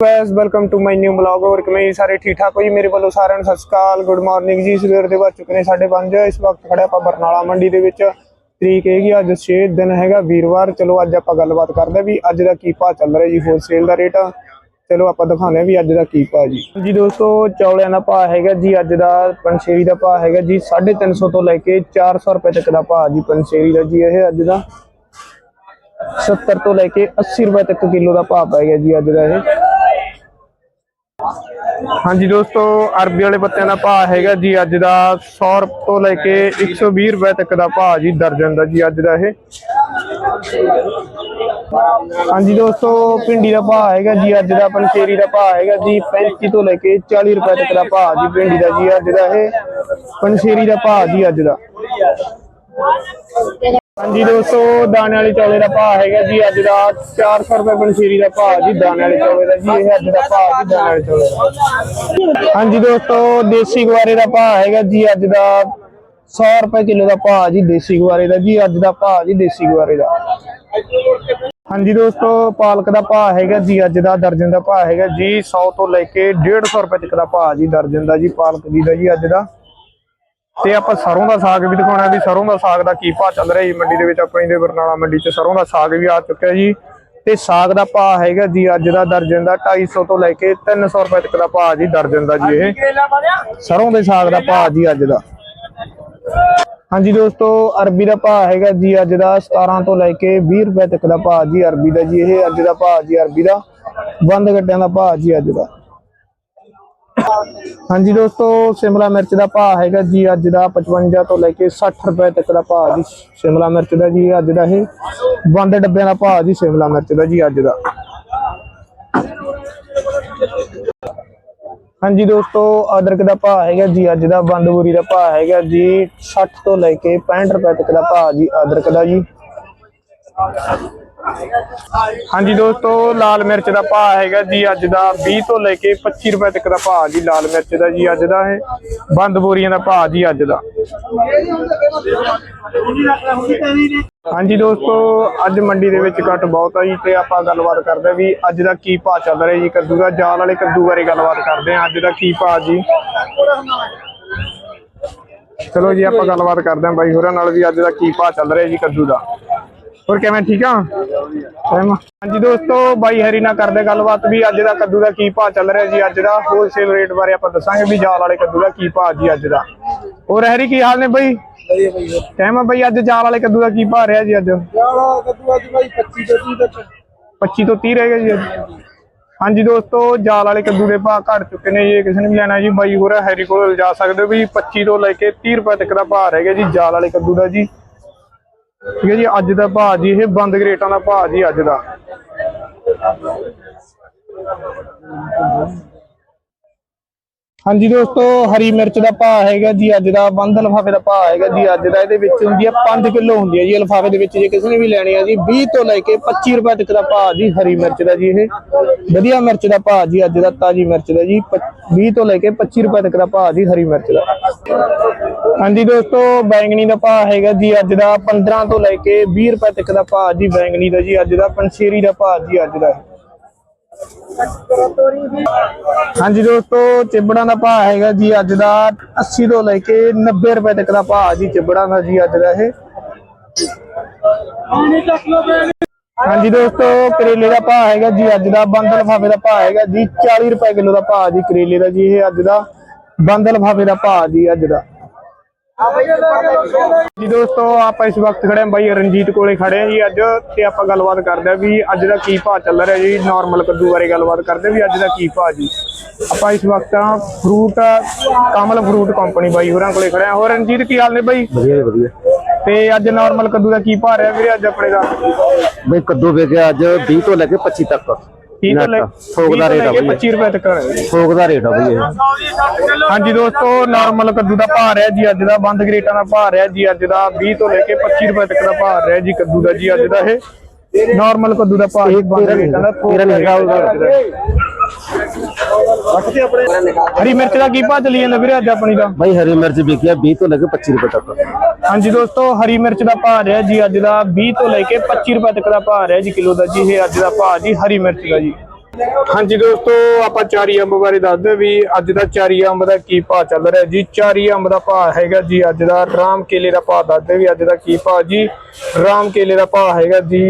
Guys welcome to my new blog ਹੋਰ ਕਿਵੇਂ ਸਾਰੇ? ਠੀਕ ਠਾਕ ਹੋ ਜੀ? ਮੇਰੇ ਵੱਲੋਂ ਸਾਰਿਆਂ ਨੂੰ ਸਤਿ ਸ਼੍ਰੀ ਅਕਾਲ। ਗੁੱਡ ਮਾਰਨਿੰਗ ਜੀ। ਸਵੇਰ ਦੇ ਵੱਜ ਚੁੱਕੇ ਨੇ 5:30 ਇਸ ਵਕਤ ਖੜੇ ਆਪਾਂ ਬਰਨਾਲਾ ਮੰਡੀ ਦੇ ਵਿੱਚ। ਤਰੀਕ ਹੈਗੀ ਅੱਜ 6 ਦਿਨ ਹੈਗਾ ਵੀਰਵਾਰ। ਚਲੋ, ਅੱਜ ਆਪਾਂ ਗੱਲਬਾਤ ਕਰਦੇ ਵੀ ਅੱਜ ਦਾ ਕੀ ਭਾਅ ਚੱਲ ਰਿਹਾ ਜੀ ਹੋਲਸੇਲ ਦਾ ਰੇਟ ਚਲੋ, ਆਪਾਂ ਦਿਖਾਉਂਦੇ ਵੀ ਅੱਜ ਦਾ ਕੀ ਭਾਅ ਜੀ। ਜੀ ਦੋਸਤੋ, ਚੌਲਿਆਂ ਦਾ ਭਾਅ ਹੈਗਾ ਜੀ, ਅੱਜ ਦਾ ਪੰਛੇਰੀ ਦਾ ਭਾਅ ਹੈਗਾ ਜੀ 350 ਤੋਂ ਲੈ ਕੇ 400 ਰੁਪਏ ਤੱਕ ਦਾ ਭਾਅ ਜੀ, ਪੰਛੇਰੀ ਦਾ ਜੀ। ਇਹ ਅੱਜ ਦਾ 70 ਤੋਂ ਲੈ ਕੇ 80 ਰੁਪਏ ਤੱਕ ਕਿਲੋ ਦਾ ਭਾਅ ਪੈ ਗਿਆ ਜੀ, ਅੱਜ ਦਾ ਇਹ। ਹਾਂਜੀ ਦੋਸਤੋ, ਅਰਬੀ ਵਾਲੇ ਪੱਤਿਆਂ ਦਾ ਭਾਅ ਹੈਗਾ ਜੀ ਅੱਜ ਦਾ 100 ਰੁਪਏ ਤੋਂ ਲੈ ਕੇ 120 ਰੁਪਏ ਤੱਕ ਦਾ ਭਾਅ ਜੀ ਦਰਜਨ ਦਾ ਜੀ ਅੱਜ ਦਾ ਇਹ। ਹਾਂਜੀ ਦੋਸਤੋ, ਭਿੰਡੀ ਦਾ ਭਾਅ ਹੈਗਾ ਜੀ ਅੱਜ ਦਾ, ਪੰਚੇਰੀ ਦਾ ਭਾਅ ਹੈਗਾ ਜੀ 35 ਤੋਂ ਲੈ ਕੇ 40 ਰੁਪਏ ਤੱਕ ਦਾ ਭਾਅ ਜੀ ਭਿੰਡੀ ਦਾ ਜੀ ਅੱਜ ਦਾ ਇਹ, ਪੰਚੇਰੀ ਦਾ ਭਾਅ ਜੀ ਅੱਜ ਦਾ। ਹਾਂਜੀ ਦੋਸਤੋ, ਦਾਣੇ ਵਾਲੇ ਚੌਲੇ ਦਾ ਭਾਅ ਹੈਗਾ ਜੀ, ਅੱਜ ਦਾ 400 ਰੁਪਏ ਪੰਚੀਰੀ ਦਾ ਭਾਅ ਜੀ, ਦਾਣੇ ਵਾਲੇ ਚੌਲੇ ਦਾ ਜੀ, ਇਹ ਅੱਜ ਦਾ ਭਾਅ ਜੀ, ਦਾਣੇ ਵਾਲੇ ਚੌਲੇ ਦਾ। ਹਾਂਜੀ ਦੋਸਤੋ, ਦੇਸੀ ਗਵਾਰੇ ਦਾ ਭਾਅ ਹੈਗਾ ਜੀ, ਅੱਜ ਦਾ 100 ਰੁਪਏ ਕਿਲੋ ਦਾ ਭਾਅ ਜੀ, ਦੇਸੀ ਗਵਾਰੇ ਦਾ ਜੀ, ਅੱਜ ਦਾ ਭਾਅ ਜੀ, ਦੇਸੀ ਗਵਾਰੇ ਦਾ। ਹਾਂਜੀ ਦੋਸਤੋ, ਪਾਲਕ ਦਾ ਭਾਅ ਹੈਗਾ ਜੀ, ਅੱਜ ਦਾ ਦਰਜਨ ਦਾ ਭਾਅ ਹੈਗਾ ਜੀ 100 ਤੋਂ ਲੈ ਕੇ 150 ਰੁਪਏ ਤੱਕ ਦਾ ਭਾਅ ਜੀ, ਦਰਜਨ ਦਾ ਜੀ, ਪਾਲਕ ਦੀ ਦਾ ਜੀ, ਅੱਜ ਦਾ। ਤੇ ਆਪਾਂ ਸਰੋਂ ਦਾ ਸਾਗ ਵੀ ਦਿਖਾਉਣਾ ਵੀ ਸਰੋਂ ਦਾ ਸਾਗ ਦਾ ਕੀ ਭਾਅ ਚੱਲ ਰਿਹਾ ਜੀ ਮੰਡੀ ਦੇ ਵਿੱਚ ਆਪਣੀ ਦੇ ਬਰਨਾਲਾ ਮੰਡੀ 'ਚ। ਸਰੋਂ ਦਾ ਸਾਗ ਵੀ ਆ ਚੁੱਕਿਆ ਜੀ ਤੇ ਸਾਗ ਦਾ ਭਾਅ ਹੈਗਾ ਜੀ ਅੱਜ ਦਾ ਦਰਜਨ ਦਾ 250 ਤੋਂ ਲੈ ਕੇ 300 ਰੁਪਏ ਤੱਕ ਦਾ ਭਾਅ ਜੀ ਦਰਜਨ ਦਾ ਜੀ ਇਹ। ਸਰੋਂ ਦੇ ਸਾਗ ਦਾ ਭਾਅ ਜੀ ਅੱਜ ਦਾ। ਹਾਂਜੀ ਦੋਸਤੋ ਅਰਬੀ ਦਾ ਭਾਅ ਹੈਗਾ ਜੀ ਅੱਜ ਦਾ 17 ਤੋਂ ਲੈ ਕੇ 20 ਰੁਪਏ ਤੱਕ ਦਾ ਭਾਅ ਜੀ ਅਰਬੀ ਦਾ ਜੀ ਇਹ ਅੱਜ ਦਾ ਭਾਅ ਜੀ ਅਰਬੀ ਦਾ। ਬੰਦ ਗੱਟਿਆਂ ਦਾ ਭਾਅ ਜੀ ਅੱਜ ਦਾ। ਹਾਂਜੀ ਦੋਸਤੋ, ਸ਼ਿਮਲਾ ਮਿਰਚ ਦਾ ਭਾਅ ਹੈਗਾ ਜੀ ਅੱਜ ਦਾ 55 ਤੋਂ ਲੈ ਕੇ 60 ਰੁਪਏ ਤੱਕ ਦਾ ਭਾਅ ਜੀ। ਸ਼ਿਮਲਾ ਮਿਰਚ ਦਾ ਜੀ ਅੱਜ ਦਾ ਇਹ ਬੰਦ ਡੱਬਿਆਂ ਦਾ ਭਾਅ ਜੀ ਸ਼ਿਮਲਾ ਮਿਰਚ ਦਾ ਜੀ ਅੱਜ ਦਾ। ਹਾਂਜੀ ਦੋਸਤੋ, ਅਦਰਕ ਦਾ ਭਾਅ ਹੈਗਾ ਜੀ ਅੱਜ ਦਾ ਬੰਦ ਬੂਰੀ ਦਾ ਭਾਅ ਹੈਗਾ ਜੀ 60 ਤੋਂ ਲੈ ਕੇ 65 ਰੁਪਏ ਤੱਕ ਦਾ ਭਾਅ ਜੀ ਅਦਰਕ ਦਾ ਜੀ। ਹਾਂਜੀ ਦੋਸਤੋ, ਲਾਲ ਮਿਰਚ ਦਾ ਭਾਅ ਹੈਗਾ ਜੀ ਅੱਜ ਦਾ 20 ਤੋਂ ਲੈ ਕੇ 25 ਰੁਪਏ ਤੱਕ ਦਾ ਭਾਅ ਜੀ ਲਾਲ ਮਿਰਚ ਦਾ ਜੀ ਅੱਜ ਦਾ ਇਹ, ਬੰਦ ਬੋਰੀਆਂ ਦਾ ਭਾਅ ਜੀ ਅੱਜ ਦਾ। ਹਾਂਜੀ ਦੋਸਤੋ, ਅੱਜ ਮੰਡੀ ਦੇ ਵਿੱਚ ਘੱਟ ਬਹੁਤ ਆ ਜੀ, ਤੇ ਆਪਾਂ ਗੱਲਬਾਤ ਕਰਦੇ ਆ ਵੀ ਅੱਜ ਦਾ ਕੀ ਭਾਅ ਚੱਲ ਰਿਹਾ ਜੀ, ਕੱਦੂ ਦਾ ਜਾਲ ਵਾਲੇ ਕੱਦੂ ਬਾਰੇ ਗੱਲਬਾਤ ਕਰਦੇ ਆ, ਅੱਜ ਦਾ ਕੀ ਭਾਅ ਜੀ। ਚਲੋ ਜੀ, ਆਪਾਂ ਗੱਲਬਾਤ ਕਰਦੇ ਆ ਬਾਈ ਹੋਰਾਂ ਨਾਲ ਵੀ ਅੱਜ ਦਾ ਕੀ ਭਾਅ ਚੱਲ ਰਿਹਾ ਜੀ ਕੱਦੂ ਦਾ। ਹੋਰ ਕਿਵੇਂ? ਠੀਕ ਆ? ਹਾਂਜੀ ਦੋਸਤੋ ਬਾਈ ਹਰੀ ਨਾਲ ਕਰਦੇ ਗੱਲਬਾਤ ਵੀ ਅੱਜ ਦਾ ਕੱਦੂ ਦਾ ਕੀ ਭਾਅ ਚੱਲ ਰਿਹਾ ਜੀ ਅੱਜ ਦਾ ਹੋਲਸੇਲ ਰੇਟ ਬਾਰੇ ਆਪਾਂ ਦੱਸਾਂਗੇ ਵੀ ਜਾਲ ਵਾਲੇ ਕੱਦੂ ਦਾ ਕੀ ਭਾਅ ਜੀ ਅੱਜ ਦਾ। ਹੋਰ ਹਰੀ ਕੀ ਹਾਲ ਨੇ ਬਾਈ? ਕਹਿਮਾ ਬਾਈ ਅੱਜ ਜਾਲ ਵਾਲੇ ਕੱਦੂ ਦਾ ਕੀ ਭਾਅ ਰਿਹਾ ਜੀ ਅੱਜ? ਜਾਲਾ ਕੱਦੂ ਅੱਜ ਬਾਈ 25 ਤੋਂ 30 ਤੱਕ। 25 ਤੋਂ 30 ਰਹਿ ਗਿਆ ਜੀ ਅੱਜ। ਹਾਂਜੀ ਦੋਸਤੋ ਜਾਲ ਵਾਲੇ ਕੱਦੂ ਦੇ ਭਾਅ ਘਟ ਚੁੱਕੇ ਨੇ ਜੇ ਕਿਸੇ ਨੇ ਵੀ ਲੈਣਾ ਜੀ ਬਾਈ ਹੋਰ ਹੈਰੀ ਕੋਲ ਜਾ ਸਕਦੇ ਹੋ ਵੀ 25 ਤੋਂ ਲੈ ਕੇ 30 ਰੁਪਏ ਤੱਕ ਦਾ ਭਾਅ ਰਹਿ ਗਿਆ ਜੀ ਜਾਲ ਵਾਲੇ ਕੱਦੂ ਦਾ ਜੀ। ਠੀਕ ਹੈ ਜੀ, ਅੱਜ ਦਾ ਭਾਅ ਜੀ, ਇਹ ਬੰਦ ਗਰੇਟਾਂ ਦਾ ਭਾਅ ਜੀ ਅੱਜ ਦਾ। ਹਾਂਜੀ ਦੋਸਤੋ, ਹਰੀ ਮਿਰਚ ਦਾ ਭਾਅ ਹੈਗਾ ਜੀ, ਅੱਜ ਦਾ ਬੰਦ ਲਫਾਫੇ ਦਾ ਭਾਅ ਹੈਗਾ ਜੀ, ਅੱਜ ਦਾ ਇਹਦੇ ਵਿੱਚ ਹੁੰਦੀ ਹੈ 5 ਕਿਲੋ ਹੁੰਦੀ ਹੈ ਜੀ ਲਫਾਫੇ ਦੇ ਵਿੱਚ ਜੇ ਕਿਸੇ ਨੇ ਵੀ ਲੈਣੀ ਹੈ ਜੀ 20 ਤੋਂ ਲੈ ਕੇ 25 ਰੁਪਏ ਤੱਕ ਦਾ ਭਾਅ ਜੀ, ਹਰੀ ਮਿਰਚ ਦਾ ਜੀ ਇਹ। ਵਧੀਆ ਮਿਰਚ ਦਾ ਭਾਅ ਜੀ, ਅੱਜ ਦਾ ਤਾਜੀ ਮਿਰਚ ਦਾ ਜੀ 20 ਤੋਂ ਲੈ ਕੇ 25 ਰੁਪਏ ਤੱਕ ਦਾ ਭਾਅ ਜੀ, ਹਰੀ ਮਿਰਚ ਦਾ। ਹਾਂਜੀ ਦੋਸਤੋ, ਬੈਂਗਣੀ ਦਾ ਭਾਅ ਹੈਗਾ ਜੀ, ਅੱਜ ਦਾ 15 ਤੋਂ ਲੈ ਕੇ 20 ਰੁਪਏ ਤੱਕ ਦਾ ਭਾਅ ਜੀ, ਬੈਂਗਣੀ ਦਾ ਜੀ, ਅੱਜ ਦਾ ਪੰਸ਼ੇਰੀ ਦਾ ਭਾਅ ਜੀ, ਅੱਜ ਦਾ ਹਾਂਜੀ ਦੋਸਤੋ, ਚਿਬੜਾਂ ਦਾ ਭਾਅ ਹੈਗਾ ਜੀ ਅੱਜ ਦਾ 80 ਤੋਂ ਲੈ ਕੇ 90 ਰੁਪਏ ਤੱਕ ਦਾ ਭਾਅ ਜੀ ਚਿਬੜਾਂ ਦਾ ਜੀ ਅੱਜ ਦਾ ਇਹ। ਹਾਂਜੀ ਦੋਸਤੋ, ਕਰੇਲੇ ਦਾ ਭਾਅ ਹੈਗਾ ਜੀ ਅੱਜ ਦਾ, ਬੰਦ ਲਫਾਫੇ ਦਾ ਭਾਅ ਹੈਗਾ ਜੀ 40 ਰੁਪਏ ਕਿਲੋ ਦਾ ਭਾਅ ਜੀ ਕਰੇਲੇ ਦਾ ਜੀ ਇਹ ਅੱਜ ਦਾ, ਬੰਦ ਲਫਾਫੇ ਦਾ ਭਾਅ ਜੀ ਅੱਜ ਦਾ। ਜੀ ਦੋਸਤੋ ਆਪਾਂ ਇਸ ਵਕਤ ਖੜੇ ਹਾਂ ਬਾਈ ਰਣਜੀਤ ਕੋਲੇ ਖੜੇ ਹਾਂ ਜੀ ਅੱਜ ਤੇ ਆਪਾਂ ਗੱਲਬਾਤ ਕਰਦੇ ਹਾਂ ਵੀ ਅੱਜ ਦਾ ਕੀ ਭਾਅ ਚੱਲ ਰਿਹਾ ਜੀ ਨਾਰਮਲ ਕੱਦੂ ਬਾਰੇ ਗੱਲਬਾਤ ਕਰਦੇ ਵੀ ਅੱਜ ਦਾ ਕੀ ਭਾਅ ਜੀ। ਆਪਾਂ ਇਸ ਵਕਤ ਫਰੂਟ ਕਮਲ ਫਰੂਟ ਕੰਪਨੀ ਬਾਈ ਹੋਰਾਂ ਕੋਲੇ ਖੜੇ ਹਾਂ। ਹੋਰ ਰਣਜੀਤ ਕੀ ਹਾਲ ਨੇ ਬਾਈ? ਵਧੀਆ ਵਧੀਆ। ਤੇ ਅੱਜ ਨਾਰਮਲ ਕੱਦੂ ਦਾ ਕੀ ਭਾਅ ਰਿਹਾ ਵੀਰੇ ਅੱਜ ਆਪਣੇ ਦਾ? ਬਈ ਕੱਦੂ ਵੇਚਿਆ ਅੱਜ 20 ਤੋਂ ਲੈ ਕੇ 25 ਤੱਕ। 30 ਤੋਂ ਲੈ ਥੋਕ ਦਾ 30 ਤੋਂ ਰੇਟ ਲੈ ਆ ਕੇ ਬਈ 25 ਰੁਪਏ ਤੱਕ ਹੈ ਜੀ। ਥੋਕ ਦਾ ਰੇਟ ਆ ਬਈ ਇਹ। ਹਾਂਜੀ ਦੋਸਤੋ ਨਾਰਮਲ ਕੱਦੂ ਦਾ ਭਾਅ ਰਿਹਾ ਜੀ ਅੱਜ ਦਾ ਬੰਦ ਗਰੇਟਾਂ ਦਾ ਭਾਅ ਰਿਹਾ ਜੀ ਅੱਜ ਦਾ 20 ਤੋਂ ਲੈ ਕੇ 25 ਰੁਪਏ ਤੱਕ ਦਾ ਭਾਅ ਰਿਹਾ ਜੀ ਕੱਦੂ ਦਾ ਜੀ ਅੱਜ ਦਾ ਇਹ। ਨਾਰਮਲ ਕੱਦੂ ਦਾ ਭਾਅ ਬੰਦ ਗਰੇਟਾਂ ਦਾ ਥੋਕ ਦਾ ਹਰੀ ਮਿਰਚ ਦਾ ਕੀ ਭਾਅ ਚੱਲੀ ਜਾਂਦਾ ਵੀਰੇ ਅੱਜ ਆਪਣੀ ਦਾ? ਬਈ ਹਰੀ ਮਿਰਚ ਵਿਕਿਆ 20 ਤੋਂ ਲੈ ਕੇ 25 ਰੁਪਏ ਤੱਕ। ਹਾਂਜੀ ਦੋਸਤੋ ਹਰੀ ਮਿਰਚ ਦਾ ਭਾਅ ਰਿਹਾ ਜੀ ਅੱਜ ਦਾ 20 ਤੋਂ ਲੈ ਕੇ 25 ਰੁਪਏ ਤੱਕ ਦਾ ਭਾਅ ਰਿਹਾ ਜੀ ਕਿਲੋ ਦਾ ਜੀ ਇਹ ਅੱਜ ਦਾ ਭਾਅ ਜੀ ਹਰੀ ਮਿਰਚ ਦਾ ਜੀ। ਹਾਂਜੀ ਦੋਸਤੋ ਆਪਾਂ ਚਾਰੀ ਅੰਬ ਬਾਰੇ ਦੱਸਦੇ ਵੀ ਅੱਜ ਦਾ ਚਾਰੀ ਅੰਬ ਦਾ ਕੀ ਭਾਅ ਚੱਲ ਰਿਹਾ ਜੀ। ਚਾਰੀ ਅੰਬ ਦਾ ਭਾਅ ਹੈਗਾ ਜੀ ਅੱਜ ਦਾ ਰਾਮ ਕੇਲੇ ਦਾ ਭਾਅ ਦੱਸਦੇ ਵੀ ਅੱਜ ਦਾ ਕੀ ਭਾਅ ਜੀ। ਰਾਮ ਕੇਲੇ ਦਾ ਭਾਅ ਹੈਗਾ ਜੀ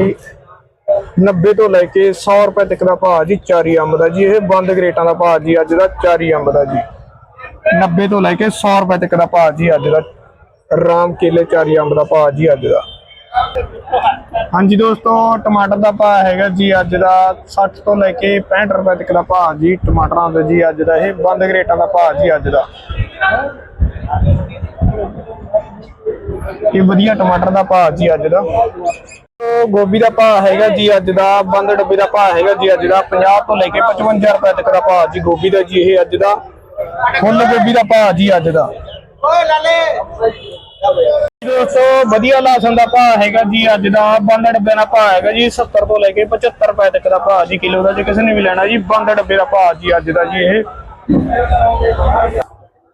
90 ਤੋਂ ਲੈ ਕੇ 100 ਰੁਪਏ ਤੱਕ ਦਾ ਭਾਅ ਜੀ, ਚਾਰੀ ਅੰਬ ਦਾ ਜੀ, ਇਹ ਬੰਦ ਗ੍ਰੇਟਾਂ ਦਾ ਭਾਅ ਜੀ, ਅੱਜ ਦਾ ਚਾਰੀ ਅੰਬ ਦਾ ਜੀ। 90 ਤੋਂ ਲੈ ਕੇ 100 ਰੁਪਏ ਤੱਕ ਦਾ ਭਾਅ ਜੀ, ਅੱਜ ਦਾ ਰਾਮ ਕੇਲੇ ਚਾਰੀ ਅੰਬ ਦਾ ਭਾਅ ਜੀ, ਅੱਜ ਦਾ। ਹਾਂਜੀ ਦੋਸਤੋ, ਟਮਾਟਰ ਦਾ ਭਾਅ ਹੈਗਾ ਜੀ, ਅੱਜ ਦਾ 60 ਤੋਂ ਲੈ ਕੇ 65 ਰੁਪਏ ਤੱਕ ਦਾ ਭਾਅ ਜੀ, ਟਮਾਟਰਾਂ ਦਾ ਜੀ, ਅੱਜ ਦਾ ਇਹ ਬੰਦ ਗ੍ਰੇਟਾਂ ਦਾ ਭਾਅ ਜੀ, ਅੱਜ ਦਾ। ਇਹ ਵਧੀਆ ਟਮਾਟਰ ਦਾ ਭਾਅ ਜੀ, ਅੱਜ ਦਾ। ਗੋਭੀ ਦਾ ਭਾਅ ਹੈਗਾ ਜੀ ਅੱਜ ਦਾ ਬੰਦ ਡੱਬੇ ਦਾ ਭਾਅ ਹੈਗਾ ਜੀ ਅੱਜ ਦਾ 50 ਤੋਂ ਲੈ ਕੇ 55 ਰੁਪਏ ਤੱਕ ਦਾ ਭਾਅ ਜੀ ਗੋਭੀ ਦਾ ਜੀ ਇਹ ਅੱਜ ਦਾ ਫੁੱਲ ਗੋਭੀ ਦਾ ਭਾਅ ਜੀ ਅੱਜ ਦਾ। ਦੋਸਤੋ ਵਧੀਆ ਲਾਸਨ ਦਾ ਭਾਅ ਹੈਗਾ ਜੀ ਅੱਜ ਦਾ ਬੰਦ ਡੱਬੇ ਦਾ ਭਾਅ ਹੈਗਾ ਜੀ 70 ਤੋਂ ਲੈ ਕੇ 75 ਰੁਪਏ ਤੱਕ ਦਾ ਭਾਅ ਜੀ ਕਿਲੋ ਦਾ ਜੇ ਕਿਸੇ ਨੇ ਵੀ ਲੈਣਾ ਜੀ ਬੰਦ ਡੱਬੇ ਦਾ ਭਾਅ ਜੀ ਅੱਜ ਦਾ ਜੀ ਇਹ।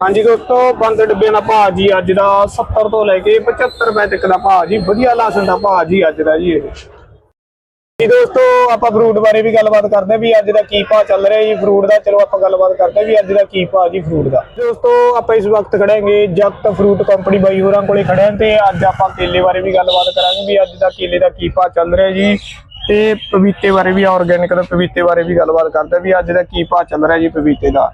ਹਾਂਜੀ ਦੋਸਤੋ, ਬੰਦ ਡੱਬੇ ਦਾ ਭਾਅ ਜੀ ਅੱਜ ਦਾ 70 ਤੋਂ ਲੈ ਕੇ 75 ਰੁਪਏ ਤੱਕ ਦਾ ਭਾਅ ਜੀ, ਵਧੀਆ ਲਾਸਨ ਦਾ ਭਾਅ ਜੀ ਅੱਜ ਦਾ ਜੀ ਇਹ। ਜੀ ਦੋਸਤੋ, ਆਪਾਂ ਫਰੂਟ ਬਾਰੇ ਵੀ ਗੱਲਬਾਤ ਕਰਦੇ ਹਾਂ ਵੀ ਅੱਜ ਦਾ ਕੀ ਭਾਅ ਚੱਲ ਰਿਹਾ ਜੀ, ਫਰੂਟ ਦਾ। ਚਲੋ ਆਪਾਂ ਗੱਲਬਾਤ ਕਰਦੇ ਹਾਂ ਵੀ ਅੱਜ ਦਾ ਕੀ ਭਾਅ ਜੀ, ਫਰੂਟ ਦਾ। ਦੋਸਤੋ, ਆਪਾਂ ਇਸ ਵਕਤ ਖੜਾਂਗੇ ਜਗਤ ਫਰੂਟ ਕੰਪਨੀ ਬਾਈ ਹੋਰਾਂ ਕੋਲੇ ਖੜੇ ਤੇ ਅੱਜ ਆਪਾਂ ਕੇਲੇ ਬਾਰੇ ਵੀ ਗੱਲਬਾਤ ਕਰਾਂਗੇ ਵੀ ਅੱਜ ਦਾ ਕੇਲੇ ਦਾ ਕੀ ਭਾਅ ਚੱਲ ਰਿਹਾ ਜੀ ਤੇ ਪਪੀਤੇ ਬਾਰੇ ਵੀ ਆਰਗੈਨਿਕ ਦਾ ਪਪੀਤੇ ਬਾਰੇ ਵੀ ਗੱਲਬਾਤ ਕਰਦੇ ਵੀ ਅੱਜ ਦਾ ਕੀ ਭਾਅ ਚੱਲ ਰਿਹਾ ਜੀ ਪਪੀਤੇ ਦਾ।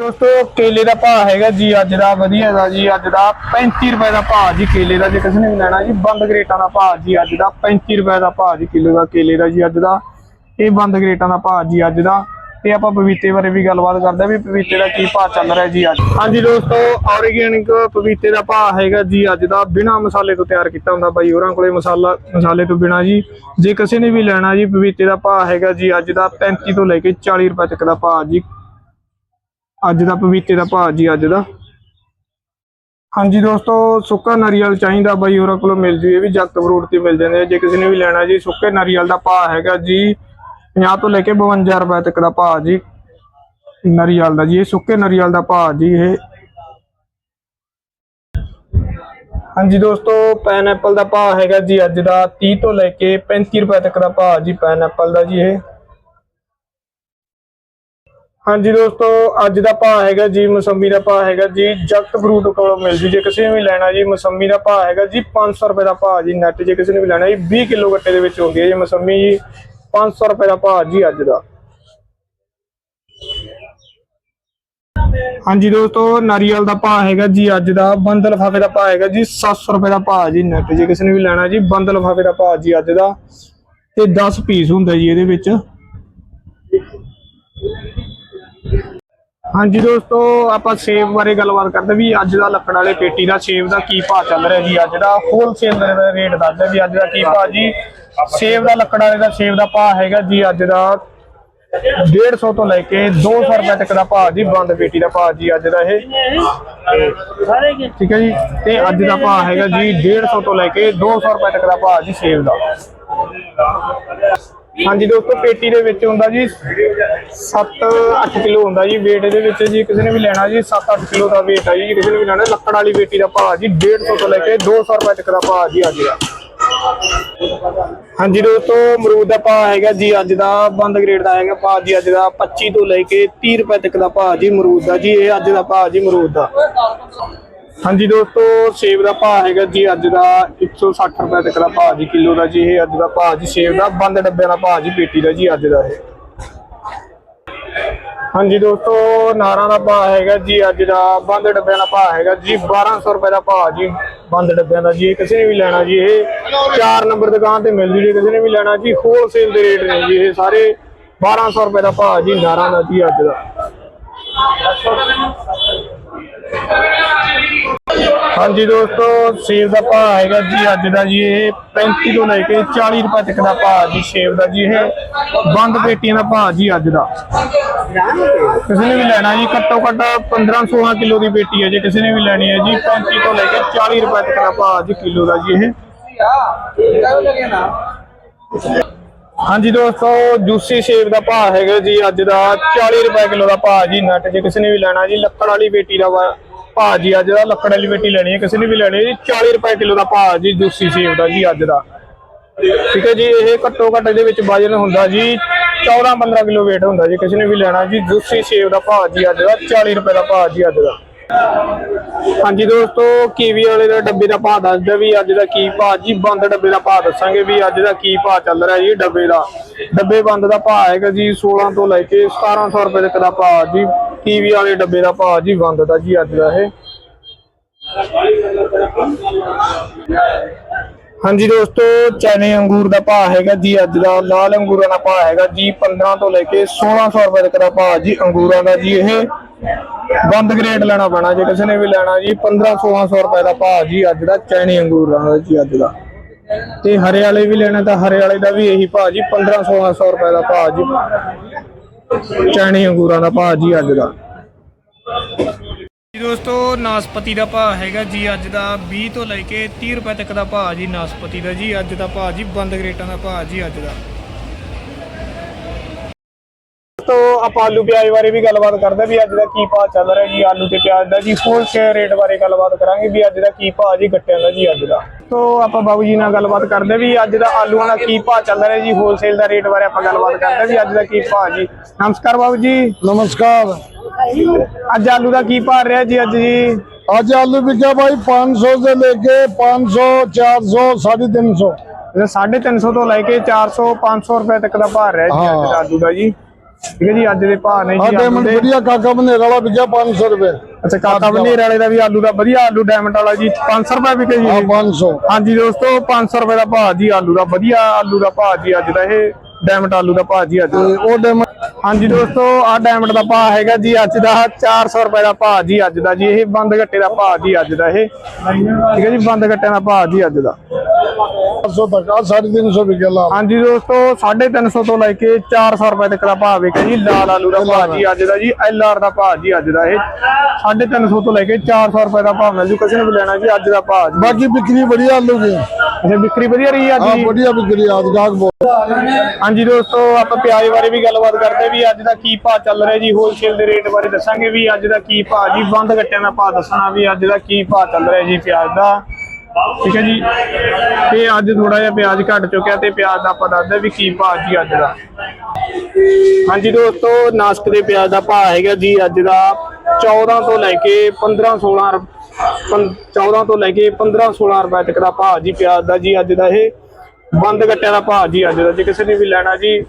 ਦੋਸਤੋ, ਕੇਲੇ ਦਾ ਭਾਅ ਹੈਗਾ ਜੀ, ਅੱਜ ਦਾ ਵਧੀਆ ਦਾ ਜੀ, ਅੱਜ ਦਾ 35 ਰੁਪਏ ਦਾ ਭਾਅ ਜੀ ਕੇਲੇ ਦਾ, ਜੇ ਕਿਸੇ ਨੇ ਵੀ ਲੈਣਾ ਜੀ, ਬੰਦ ਗਰੇਟਾਂ ਦਾ ਭਾਅ ਜੀ, ਅੱਜ ਦਾ 35 ਰੁਪਏ ਦਾ ਭਾਅ ਜੀ ਕਿਲੋ ਦਾ, ਕੇਲੇ ਦਾ ਜੀ ਅੱਜ ਦਾ। ਇਹ ਬੰਦ ਗਰੇਟਾਂ ਦਾ ਭਾਅ ਜੀ ਅੱਜ ਦਾ। ਤੇ ਆਪਾਂ ਪਪੀਤੇ ਬਾਰੇ ਵੀ ਗੱਲਬਾਤ ਕਰਦੇ ਹਾਂ ਵੀ ਪਪੀਤੇ ਦਾ ਕੀ ਭਾਅ ਚੱਲ ਰਿਹਾ ਜੀ ਅੱਜ। ਹਾਂਜੀ ਦੋਸਤੋ ਆਰਗੈਨਿਕ ਪਪੀਤੇ ਦਾ ਭਾਅ ਹੈਗਾ ਜੀ ਅੱਜ ਦਾ, ਬਿਨਾ ਮਸਾਲੇ ਤੋਂ ਤਿਆਰ ਕੀਤਾ ਹੁੰਦਾ ਬਾਈ, ਹੋਰਾਂ ਕੋਲੇ ਮਸਾਲਾ ਮਸਾਲੇ ਤੋਂ ਬਿਨਾ ਜੀ। ਜੇ ਕਿਸੇ ਨੇ ਵੀ ਲੈਣਾ ਜੀ ਪਪੀਤੇ ਦਾ ਭਾਅ ਹੈਗਾ ਜੀ ਅੱਜ ਦਾ 35 ਤੋਂ ਲੈ ਕੇ 40 ਰੁਪਏ ਤੱਕ ਦਾ ਭਾਅ ਜੀ। ਅੱਜ ਦਾ ਪਪੀਤੇ ਦਾ ਭਾਅ ਜੀ, ਅੱਜ ਦਾ। ਹਾਂਜੀ ਦੋਸਤੋ, ਸੁੱਕਾ ਨਾਰੀਅਲ ਚਾਹੀਦਾ ਬਾਈ ਹੋਰਾਂ ਕੋਲੋਂ ਮਿਲ ਜੂ, ਇਹ ਵੀ ਜਗਤ ਫਰੂਟ ਤੇ ਮਿਲ ਜਾਂਦੇ ਆ। ਜੇ ਕਿਸੇ ਨੇ ਵੀ ਲੈਣਾ ਜੀ, ਸੁੱਕੇ ਨਾਰੀਅਲ ਦਾ ਭਾਅ ਹੈਗਾ ਜੀ 50 ਤੋਂ ਲੈ ਕੇ 52 ਰੁਪਏ ਤੱਕ ਦਾ ਭਾਅ ਜੀ, ਨਾਰੀਅਲ ਦਾ ਜੀ, ਇਹ ਸੁੱਕੇ ਨਾਰੀਅਲ ਦਾ ਭਾਅ ਜੀ, ਇਹ। ਹਾਂਜੀ ਦੋਸਤੋ ਪਾਈਨਐਪਲ ਦਾ ਭਾਅ ਹੈਗਾ ਜੀ, ਅੱਜ ਦਾ 30 ਤੋਂ ਲੈ ਕੇ 35 ਰੁਪਏ ਤੱਕ ਦਾ ਭਾਅ ਜੀ ਪਾਈਨਐਪਲ ਦਾ ਜੀ, ਇਹ। ਹਾਂਜੀ ਦੋਸਤੋ, ਅੱਜ ਦਾ ਭਾਅ ਹੈਗਾ ਜੀ ਮੌਸੰਮੀ ਦਾ ਭਾਅ ਹੈਗਾ ਜੀ, ਜਗਤ ਫਰੂਟ ਕੋਲੋਂ ਮਿਲ ਜੂ। ਜੇ ਕਿਸੇ ਨੇ ਵੀ ਲੈਣਾ ਜੀ ਮੌਸੰਮੀ ਦਾ ਭਾਅ ਹੈਗਾ ਜੀ 500 ਰੁਪਏ ਦਾ ਭਾਅ ਜੀ ਨੈਟ ਜੇ ਕਿਸੇ ਨੇ ਵੀ ਲੈਣਾ ਜੀ 20 ਕਿਲੋ ਗੱਟੇ ਦੇ ਵਿੱਚ ਹੁੰਦੀ ਹੈ ਜੀ ਮੌਸੰਮੀ ਜੀ 500 ਰੁਪਏ ਦਾ ਭਾਅ ਜੀ ਅੱਜ ਦਾ। ਹਾਂਜੀ ਦੋਸਤੋ, ਨਾਰੀਅਲ ਦਾ ਭਾਅ ਹੈਗਾ ਜੀ ਅੱਜ ਦਾ, ਬੰਦ ਲਫਾਫੇ ਦਾ ਭਾਅ ਹੈਗਾ ਜੀ 700 ਰੁਪਏ ਦਾ ਭਾਅ ਜੀ ਨੈਟ ਜੇ ਕਿਸੇ ਨੇ ਵੀ ਲੈਣਾ ਜੀ, ਬੰਦ ਲਫਾਫੇ ਦਾ ਭਾਅ ਜੀ ਅੱਜ ਦਾ। ਤੇ 10 ਪੀਸ ਹੁੰਦਾ ਜੀ ਇਹਦੇ ਵਿੱਚ। ਹਾਂਜੀ ਦੋਸਤੋ, ਆਪਾਂ ਸੇਬ ਬਾਰੇ ਗੱਲਬਾਤ ਕਰਦੇ ਵੀ ਅੱਜ ਦਾ ਲੱਕੜ ਵਾਲੇ ਪੇਟੀ ਦਾ ਸੇਬ ਦਾ ਕੀ ਭਾਅ ਚੱਲ ਰਿਹਾ ਜੀ? ਅੱਜ ਦਾ ਹੋਲਸੇਲ ਰੇਟ ਦੱਸਦੇ ਵੀ ਅੱਜ ਦਾ ਕੀ ਭਾਅ ਜੀ? ਸੇਬ ਦਾ ਲੱਕੜ ਵਾਲੇ ਦਾ ਸੇਬ ਦਾ ਭਾਅ ਹੈਗਾ ਜੀ ਅੱਜ ਦਾ 150 ਤੋਂ ਲੈ ਕੇ 200 ਰੁਪਏ ਤੱਕ ਦਾ ਭਾਅ ਜੀ, ਬੰਦ ਪੇਟੀ ਦਾ ਭਾਅ ਜੀ ਅੱਜ ਦਾ ਇਹ। ਠੀਕ ਹੈ ਜੀ? ਤੇ ਅੱਜ ਦਾ ਭਾਅ ਹੈਗਾ ਜੀ 150 ਤੋਂ ਲੈ ਕੇ 200 ਰੁਪਏ ਤੱਕ ਦਾ ਭਾਅ ਜੀ ਸੇਬ ਦਾ। ਹਾਂਜੀ ਦੋਸਤੋ, ਪੇਟੀ ਦੇ ਵਿੱਚ ਹੁੰਦਾ ਜੀ 7-8 ਕਿਲੋ ਹੁੰਦਾ ਜੀ, weight ਇਹਦੇ ਵਿੱਚ ਜੀ, ਕਿਸੇ ਨੇ ਵੀ ਲੈਣਾ ਜੀ 7-8 ਕਿਲੋ ਦਾ weight ਹੈ ਜੀ, ਕਿਸੇ ਨੇ ਵੀ ਲੈਣਾ, ਲੱਕੜ ਵਾਲੀ ਪੇਟੀ ਦਾ ਭਾਅ ਜੀ 150 ਤੋਂ ਲੈ ਕੇ 200 ਰੁਪਏ ਤੱਕ ਦਾ ਭਾਅ ਜੀ ਅੱਜ ਦਾ। ਹਾਂਜੀ ਦੋਸਤੋ, ਅਮਰੂਦ ਦਾ ਭਾਅ ਹੈਗਾ ਜੀ, ਅੱਜ ਦਾ ਬੰਦ ਗ੍ਰੇਡ ਦਾ ਹੈਗਾ ਭਾਅ ਜੀ, ਅੱਜ ਦਾ 25 ਤੋਂ ਲੈ ਕੇ 30 ਰੁਪਏ ਤੱਕ ਦਾ ਭਾਅ ਜੀ, ਅਮਰੂਦ ਦਾ ਜੀ, ਇਹ ਅੱਜ ਦਾ ਭਾਅ ਜੀ, ਅਮਰੂਦ ਦਾ। ਹਾਂਜੀ ਦੋਸਤੋ, ਸੇਬ ਦਾ ਭਾਅ ਹੈਗਾ ਜੀ ਅੱਜ ਦਾ 160 ਰੁਪਏ ਤੱਕ ਦਾ ਭਾਅ ਜੀ, ਕਿਲੋ ਦਾ ਜੀ ਇਹ ਅੱਜ ਦਾ ਭਾਅ ਜੀ, ਸੇਬ ਦਾ ਬੰਦ ਡੱਬਿਆਂ ਦਾ ਭਾਅ ਜੀ, ਪੇਟੀ ਦਾ ਜੀ ਅੱਜ ਦਾ ਇਹ। ਹਾਂਜੀ ਦੋਸਤੋ, ਨਾਰਾਂ ਦਾ ਭਾਅ ਹੈਗਾ ਜੀ ਅੱਜ ਦਾ, ਬੰਦ ਡੱਬਿਆਂ ਦਾ ਭਾਅ ਹੈਗਾ ਜੀ 1200 ਰੁਪਏ ਦਾ ਭਾਅ ਜੀ। ਬੰਦ ਡੱਬਿਆਂ ਦਾ ਜੀ, ਇਹ ਕਿਸੇ ਨੇ ਵੀ ਲੈਣਾ ਜੀ, ਇਹ 4 ਨੰਬਰ ਦੁਕਾਨ ਤੇ ਮਿਲ ਜੂ ਜੀ ਕਿਸੇ ਨੇ ਵੀ ਲੈਣਾ ਜੀ ਹੋਲਸੇਲ ਦੇ ਰੇਟ ਨੇ ਜੀ, ਇਹ ਸਾਰੇ 1200 ਰੁਪਏ ਦਾ ਭਾਅ ਜੀ, ਨਾਰਾਂ ਦਾ ਜੀ ਅੱਜ ਦਾ। ਹਾਂਜੀ ਦੋਸਤੋ, ਸੇਬ ਦਾ ਭਾਅ ਹੈਗਾ ਜੀ, ਅੱਜ ਦਾ ਜੀ ਇਹ 35 ਤੋਂ ਲੈ ਕੇ 40 ਰੁਪਏ ਤੱਕ ਦਾ ਭਾਅ ਜੀ ਸੇਬ ਦਾ ਜੀ ਇਹ। ਬੰਦ ਪੇਟੀਆਂ ਦਾ ਭਾਅ ਜੀ ਅੱਜ ਦਾ। ਕਿਸੇ ਨੇ ਵੀ ਲੈਣਾ ਜੀ, ਘੱਟੋ ਘੱਟ 15 16 ਕਿਲੋ ਦੀ ਪੇਟੀ ਹੈ ਜੇ, ਕਿਸੇ ਨੇ ਵੀ ਲੈਣੀ ਹੈ ਜੀ 35 ਤੋਂ ਲੈ ਕੇ 40 ਰੁਪਏ ਤੱਕ ਦਾ ਭਾਅ ਜੀ ਕਿਲੋ ਦਾ ਜੀ ਇਹ। ਹਾਂਜੀ ਦੋਸਤੋ, ਜੂਸੀ ਸੇਬ ਦਾ ਭਾਅ ਹੈਗਾ ਜੀ, ਅੱਜ ਦਾ 40 ਰੁਪਏ ਕਿਲੋ ਦਾ ਭਾਅ ਜੀ, ਨਟ ਜੇ ਕਿਸੇ ਨੇ ਵੀ ਲੈਣਾ ਜੀ, ਲੱਕੜ ਵਾਲੀ ਬੇਟੀ ਦਾ ਭਾਅ ਜੀ, ਅੱਜ ਦਾ ਲੱਕੜ ਵਾਲੀ ਬੇਟੀ ਲੈਣੀ ਹੈ, ਕਿਸੇ ਨੇ ਵੀ ਲੈਣੀ ਹੈ ਜੀ 40 ਰੁਪਏ ਕਿਲੋ ਦਾ ਭਾਅ ਜੀ, ਜੂਸੀ ਸੇਬ ਦਾ ਜੀ, ਅੱਜ ਦਾ। ਠੀਕ ਹੈ ਜੀ, ਇਹ ਘੱਟੋ ਘੱਟ ਇਹਦੇ ਵਿੱਚ ਵਜਨ ਹੁੰਦਾ ਜੀ 14 15 ਕਿਲੋ weight ਹੁੰਦਾ ਜੀ, ਕਿਸੇ ਨੇ ਵੀ ਲੈਣਾ ਜੀ, ਜੂਸੀ ਸੇਬ ਦਾ ਭਾਅ ਜੀ, ਅੱਜ ਦਾ 40 ਰੁਪਏ ਦਾ ਭਾਅ ਜੀ, ਅੱਜ ਦਾ। ਹਾਂਜੀ ਦੋਸਤੋ, ਕੀਵੀ ਵਾਲੇ ਦਾ ਡੱਬੇ ਦਾ ਭਾਅ ਦੱਸਦਾ ਵੀ ਅੱਜ ਦਾ ਕੀ ਭਾਅ। ਜੀ, ਬੰਦ ਡੱਬੇ ਦਾ ਭਾਅ ਦੱਸਾਂਗੇ ਵੀ ਅੱਜ ਦਾ ਕੀ ਭਾਅ ਚੱਲ ਰਿਹਾ ਜੀ ਡੱਬੇ ਦਾ। ਡੱਬੇ ਬੰਦ ਦਾ ਭਾਅ ਹੈਗਾ ਜੀ 16 ਤੋਂ ਲੈ ਕੇ 1700 ਰੁਪਏ ਤੱਕ ਦਾ ਭਾਅ ਜੀ। ਕੀਵੀ ਵਾਲੇ ਡੱਬੇ ਦਾ ਭਾਅ ਜੀ ਬੰਦ ਦਾ ਜੀ ਅੱਜ ਦਾ ਇਹ। ਹਾਂਜੀ ਦੋਸਤੋ, ਚਨੇ ਅੰਗੂਰ ਦਾ ਭਾਅ ਹੈਗਾ ਜੀ ਅੱਜ ਦਾ, ਲਾਲ ਅੰਗੂਰਾਂ ਦਾ ਭਾਅ ਹੈਗਾ ਜੀ 15 ਤੋਂ ਲੈ ਕੇ 1600 ਰੁਪਏ ਤੱਕ ਦਾ ਭਾਅ ਜੀ ਅੰਗੂਰਾਂ ਦਾ ਜੀ ਇਹ। ਬੰਦ ਗ੍ਰੇਡ ਲੈਣਾ ਪੈਣਾ, ਜੇ ਕਿਸੇ ਨੇ ਵੀ ਲੈਣਾ ਜੀ 15 1600 ਰੁਪਏ ਦਾ ਭਾਅ ਜੀ ਅੱਜ ਦਾ ਚੈਨੀ ਅੰਗੂਰਾਂ ਦਾ ਜੀ, ਅੱਜ ਦਾ। ਤੇ ਹਰੇ ਵਾਲੇ ਵੀ ਲੈਣਾ, ਤਾਂ ਹਰੇ ਵਾਲੇ ਦਾ ਵੀ ਇਹੀ ਭਾਅ ਜੀ 15 1600 ਰੁਪਏ ਦਾ ਭਾਅ ਜੀ। ਚੈਨੀ ਅੰਗੂਰਾਂ ਦਾ ਭਾਅ ਜੀ ਅੱਜ ਦਾ। ਜੀ ਦੋਸਤੋ, ਨਾਸਪਤੀ ਦਾ ਭਾਅ ਹੈਗਾ ਜੀ ਅੱਜ ਦਾ 20 ਤੋਂ ਲੈ ਕੇ 30 ਰੁਪਏ ਤੱਕ ਦਾ ਭਾਅ ਜੀ ਨਾਸਪਤੀ ਦਾ ਜੀ, ਅੱਜ ਦਾ ਭਾਅ ਜੀ, ਬੰਦ ਗ੍ਰੇਟਾਂ ਦਾ ਭਾਅ ਜੀ ਅੱਜ ਦਾ। ਆਪਾਂ ਆਲੂ ਪਿਆਜ਼ ਬਾਰੇ ਵੀ ਗੱਲਬਾਤ ਕਰਦੇ ਵੀ ਅੱਜ ਦਾ ਕੀ ਭਾਅ ਚੱਲ ਰਿਹਾ ਜੀ ਆਲੂ ਤੇ ਪਿਆਜ਼ ਦਾ ਜੀ ਹੋਲਸੇਲ ਰੇਟ ਬਾਰੇ ਗੱਲਬਾਤ ਕਰਾਂਗੇ ਵੀ ਅੱਜ ਦਾ ਕੀ ਭਾਅ ਜੀ ਗੱਟਿਆਂ ਦਾ ਜੀ ਅੱਜ ਦਾ। ਤੋਂ ਆਪਾਂ ਬਾਬੂ ਜੀ ਨਾਲ ਗੱਲਬਾਤ ਕਰਦੇ ਵੀ ਅੱਜ ਦਾ ਆਲੂਆਂ ਦਾ ਕੀ ਭਾਅ ਚੱਲ ਰਿਹਾ ਜੀ ਹੋਲਸੇਲ ਦਾ ਰੇਟ ਬਾਰੇ ਆਪਾਂ ਗੱਲਬਾਤ ਕਰਦੇ ਵੀ ਅੱਜ ਦਾ ਕੀ ਭਾਅ ਜੀ। ਨਮਸਕਾਰ ਬਾਬੂ ਜੀ। ਨਮਸਕਾਰ। ਅੱਜ ਆਲੂ ਦਾ ਕੀ ਭਾਅ ਰਿਹਾ ਜੀ ਅੱਜ ਜੀ? ਅੱਜ ਆਲੂ ਵਿਕਿਆ ਭਾਈ 500 ਦੇ ਲੈ ਕੇ 500 400 350 350 ਤੋਂ ਲੈ ਕੇ 400 500 ਰੁਪਏ ਤੱਕ ਦਾ ਭਾਅ ਰਿਹਾ ਜੀ ਅੱਜ ਆਲੂ ਦਾ ਜੀ। ਠੀਕ ਹੈ ਜੀ ਅੱਜ ਦੇ ਭਾਅ ਜੀ ਡਾਇਮੰਡ ਕਾਕਾ ਬਨੇਰ ਵਾਲਾ ਵਿਕਿਆ 500 ਰੁਪਏ ਕਾਕਾ ਦਾ ਵੀ ਆਲੂ ਦਾ ਵਧੀਆ ਆਲੂ ਡਾਇਮੰਡ ਵਾਲਾ ਜੀ 500 ਰੁਪਏ ਵਿਕੇ ਜੀ ਆ ਇਹ। ਹਾਂਜੀ ਦੋਸਤੋ 500 ਰੁਪਏ ਦਾ ਭਾਅ ਜੀ ਆਲੂ ਦਾ ਵਧੀਆ ਆਲੂ ਦਾ ਭਾਅ ਜੀ ਅੱਜ ਦਾ ਇਹ ਡਾਇਮੰਡ ਆਲੂ ਦਾ ਭਾਅ ਜੀ ਅੱਜ ਉਹ ਡਾਇਮੰਡ ਹਾਂਜੀ ਦੋਸਤੋ ਆ ਡਾਇਮੰਡ ਦਾ ਭਾਅ ਹੈਗਾ ਜੀ ਅੱਜ ਦਾ 400 ਰੁਪਏ ਦਾ ਭਾਅ ਜੀ ਅੱਜ ਦਾ ਜੀ ਇਹ ਬੰਦ ਘੱਟੇ ਦਾ ਭਾਅ ਜੀ ਅੱਜ ਦਾ ਇਹ ਠੀਕ ਹੈ ਜੀ ਬੰਦ ਘੱਟਿਆਂ ਦਾ ਭਾਅ ਜੀ ਅੱਜ ਦਾ 400 ਤੱਕ ਆ 350 ਵਿਕਿਆ ਲਾ ਹਾਂਜੀ ਦੋਸਤੋ 350 ਤੋਂ ਲੈ ਕੇ 400 ਰੁਪਏ ਤੱਕ ਦਾ ਭਾਅ ਵਿਕਿਆ ਜੀ ਲਾਲ ਆਲੂ ਦਾ ਭਾਅ ਜੀ ਅੱਜ ਦਾ ਜੀ ਐਲ ਆਰ ਦਾ ਭਾਅ ਜੀ ਅੱਜ ਦਾ ਇਹ 350 ਤੋਂ ਲੈ ਕੇ 400 ਰੁਪਏ ਦਾ ਭਾਅ ਮਿਲ ਜੂ ਕਿਸੇ ਨੇ ਵੀ ਲੈਣਾ ਜੀ ਅੱਜ ਦਾ ਭਾਅ ਜੀ ਬਾਕੀ ਵਿਕਰੀ ਵਧੀਆ ਆਲੂ ਦੀ ਅੱਛਾ ਵਿਕਰੀ ਵਧੀਆ ਰਹੀ ਅੱਜ ਜੀ ਵਧੀਆ ਵਿਕਰੀ ਅੱਜ ਗਾਹਕ ਬਹੁਤ ਹਾਂਜੀ ਦੋਸਤੋ, ਆਪਾਂ ਪਿਆਜ਼ ਬਾਰੇ ਵੀ ਗੱਲਬਾਤ ਕਰਦੇ ਵੀ ਅੱਜ ਦਾ ਕੀ ਭਾਅ ਚੱਲ ਰਿਹਾ ਜੀ ਹੋਲਸੇਲ ਦੇ ਰੇਟ ਬਾਰੇ ਦੱਸਾਂਗੇ ਵੀ ਅੱਜ ਦਾ ਕੀ ਭਾਅ ਜੀ, ਬੰਦ ਗੱਟਿਆਂ ਦਾ ਭਾਅ ਦੱਸਣਾ ਵੀ ਅੱਜ ਦਾ ਕੀ ਭਾਅ ਚੱਲ ਰਿਹਾ ਜੀ ਪਿਆਜ਼ ਦਾ। ਠੀਕ ਹੈ ਜੀ? ਤੇ ਅੱਜ ਥੋੜਾ ਜਿਹਾ ਪਿਆਜ਼ ਘਟ ਚੁੱਕਿਆ ਤੇ ਪਿਆਜ਼ ਦਾ ਆਪਾਂ ਦੱਸਦੇ ਵੀ ਕੀ ਭਾਅ ਜੀ ਅੱਜ ਦਾ। ਹਾਂਜੀ ਦੋਸਤੋ, ਨਾਸਕ ਦੇ ਪਿਆਜ਼ ਦਾ ਭਾਅ ਹੈਗਾ ਜੀ ਅੱਜ ਦਾ 14 ਤੋਂ ਲੈ ਕੇ 15 16 ਰੁਪ- ਪੰ- 14 ਤੋਂ ਲੈ ਕੇ 15 16 ਰੁਪਏ ਤੱਕ ਦਾ ਭਾਅ ਜੀ ਪਿਆਜ਼ ਦਾ ਜੀ ਅੱਜ ਦਾ ਇਹ। ਬੰਦ ਗੱਟਿਆਂ ਦਾ ਭਾਅ ਜੀ ਅੱਜ ਦਾ। ਜੇ ਕਿਸੇ ਨੇ ਵੀ ਲੈਣਾ ਜੀ,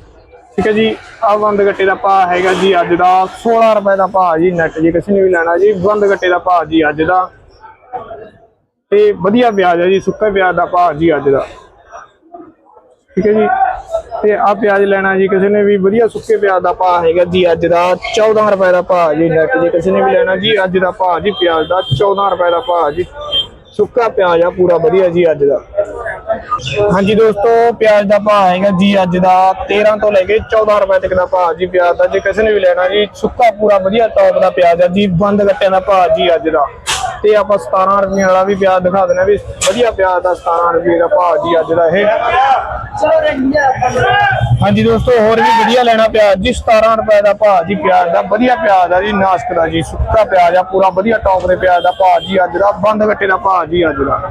ਠੀਕ ਹੈ ਜੀ ਆ ਬੰਦ ਗੱਟੇ ਦਾ ਭਾਅ ਹੈਗਾ ਜੀ ਅੱਜ ਦਾ। 16 ਰੁਪਏ ਦਾ ਭਾਅ ਜੀ ਨੈਟ ਜੇ ਕਿਸੇ ਨੇ ਵੀ ਲੈਣਾ ਜੀ, ਬੰਦ ਗੱਟੇ ਦਾ ਭਾਅ ਜੀ ਅੱਜ ਦਾ। ਤੇ ਵਧੀਆ ਪਿਆਜ਼ ਹੈ ਜੀ, ਸੁੱਕਾ ਪਿਆਜ਼ ਦਾ ਭਾਅ ਜੀ ਅੱਜ ਦਾ। ਠੀਕ ਹੈ ਜੀ, ਤੇ ਆ ਪਿਆਜ਼ ਲੈਣਾ ਜੀ, ਕਿਸੇ ਨੇ ਵੀ ਵਧੀਆ ਸੁੱਕੇ ਪਿਆਜ਼ ਦਾ ਭਾਅ ਹੈਗਾ ਜੀ ਅੱਜ ਦਾ। 14 ਰੁਪਏ ਦਾ ਭਾਅ ਜੀ ਨੈਟ ਜੇ ਕਿਸੇ ਨੇ ਵੀ ਲੈਣਾ ਜੀ, ਅੱਜ ਦਾ ਭਾਅ ਜੀ ਪਿਆਜ਼ ਦਾ 14 ਰੁਪਏ ਦਾ ਭਾਅ ਜੀ। ਸੁੱਕਾ ਪਿਆਜ਼ ਆ, ਪੂਰਾ ਵਧੀਆ ਜੀ ਅੱਜ ਦਾ। ਹਾਂਜੀ ਦੋਸਤੋ ਪਿਆਜ਼ ਦਾ ਭਾਅ ਹੈਗਾ ਜੀ ਅੱਜ ਦਾ 13 ਤੋਂ ਲੈ ਕੇ 14 ਰੁਪਏ ਤੱਕ ਦਾ ਭਾਅ ਜੀ ਪਿਆਜ਼ ਦਾ। ਜੇ ਕਿਸੇ ਨੇ ਵੀ ਲੈਣਾ ਜੀ ਸੁੱਕਾ ਪੂਰਾ ਵਧੀਆ ਟੌਪ ਦਾ ਪਿਆਜ਼ ਆ ਜੀ ਬੰਦ ਗੱਟਿਆਂ ਦਾ ਭਾਅ ਜੀ ਅੱਜ ਦਾ। ਤੇ ਆਪਾਂ 17 ਰੁਪਏ ਵਾਲਾ ਵੀ ਪਿਆਜ਼ ਦਿਖਾ ਦੇਣਾ ਵੀ ਵਧੀਆ ਪਿਆਜ਼ ਦਾ 17 ਰੁਪਏ ਦਾ ਭਾਅ ਜੀ ਅੱਜ ਦਾ ਇਹ। ਹਾਂਜੀ ਦੋਸਤੋ ਹੋਰ ਵੀ ਵਧੀਆ ਲੈਣਾ ਪਿਆਜ਼ ਜੀ 17 ਰੁਪਏ ਦਾ ਭਾਅ ਜੀ ਪਿਆਜ਼ ਦਾ। ਵਧੀਆ ਪਿਆਜ਼ ਆ ਜੀ ਨਾਸਕ ਦਾ ਜੀ ਸੁੱਕਾ ਪਿਆਜ਼ ਆ ਪੂਰਾ ਵਧੀਆ ਟੌਪ ਦੇ ਪਿਆਜ਼ ਦਾ ਭਾਅ ਜੀ ਅੱਜ ਦਾ ਬੰਦ ਗੱਟੇ ਦਾ ਭਾਅ ਜੀ ਅੱਜ ਦਾ।